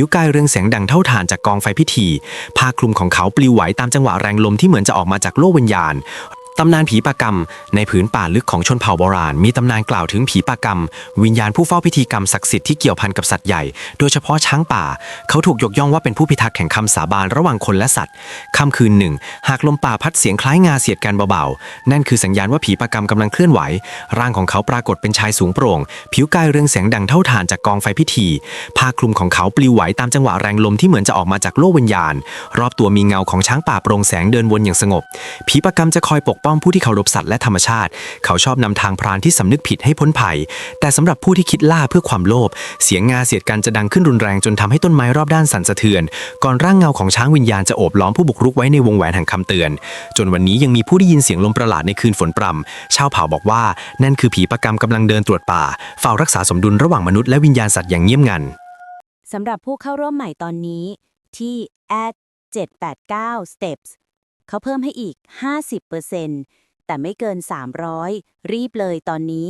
ผิวกายเรืองแสงดังเท่าฐานจากกองไฟพิธี ผ้าคลุมของเขาปลิวไหวตามจังหวะแรงลมที่เหมือนจะออกมาจากโลกวิญญาณ ตำนานผีปากรรม ในผืนป่าลึกของชนเผ่าโบราณ มีตำนานกล่าวถึงผีปากรรม วิญญาณผู้เฝ้าพิธีกรรมศักดิ์สิทธิ์ที่เกี่ยวพันกับสัตว์ใหญ่ โดยเฉพาะช้างป่า เขาถูกยกย่องว่าเป็นผู้พิทักษ์แห่งคำสาบานระหว่างคนและสัตว์ค่ำคืนหนึ่ง หากลมป่าพัดเสียงคล้ายงาเสียดกันเบาๆ นั่นคือสัญญาณว่าผีปากรรมกำลังเคลื่อนไหว ร่างของเขาปรากฏเป็นชายสูงโปร่ง ผิวกายเรืองแสงดังเท่าฐานจากกองไฟพิธี ผ้าคลุมของเขาปลิวไหวตามจังหวะแรงลมที่เหมือนจะออกมาจากโลกวิญญาณ รอบตัวมีเงาของช้างป่าโปร่งแสงเดินวนอย่างสงบ ผีปากรรมจะคอยปกป้องผู้ที่เคารพสัตว์และธรรมชาติ เขาชอบนำทางพรานที่สำนึกผิดให้พ้นภัย แต่สำหรับผู้ที่คิดล่าเพื่อความโลภเสียงงาเสียดกันจะดังขึ้นรุนแรงจนทำให้ต้นไม้รอบด้านสั่นสะเทือน ก่อนร่างเงาของช้างวิญญาณจะโอบล้อมผู้บุกรุกไว้ในวงแหวนแห่งคำเตือน จนวันนี้ยังมีผู้ได้ยินเสียงลมประหลาดในคืนฝนปรำชาวเผ่าบอกว่านั่นคือผีปากรรมกำลังเดินตรวจป่าเฝ้ารักษาสมดุลระหว่างมนุษย์และวิญญาณสัตว์อย่างเงียบงันสำหรับผู้เข้าร่วมใหม่ตอนนี้ที่ at 789 steps เขาเพิ่มให้อีก 50%แต่ไม่เกิน 300 รีบเลยตอนนี้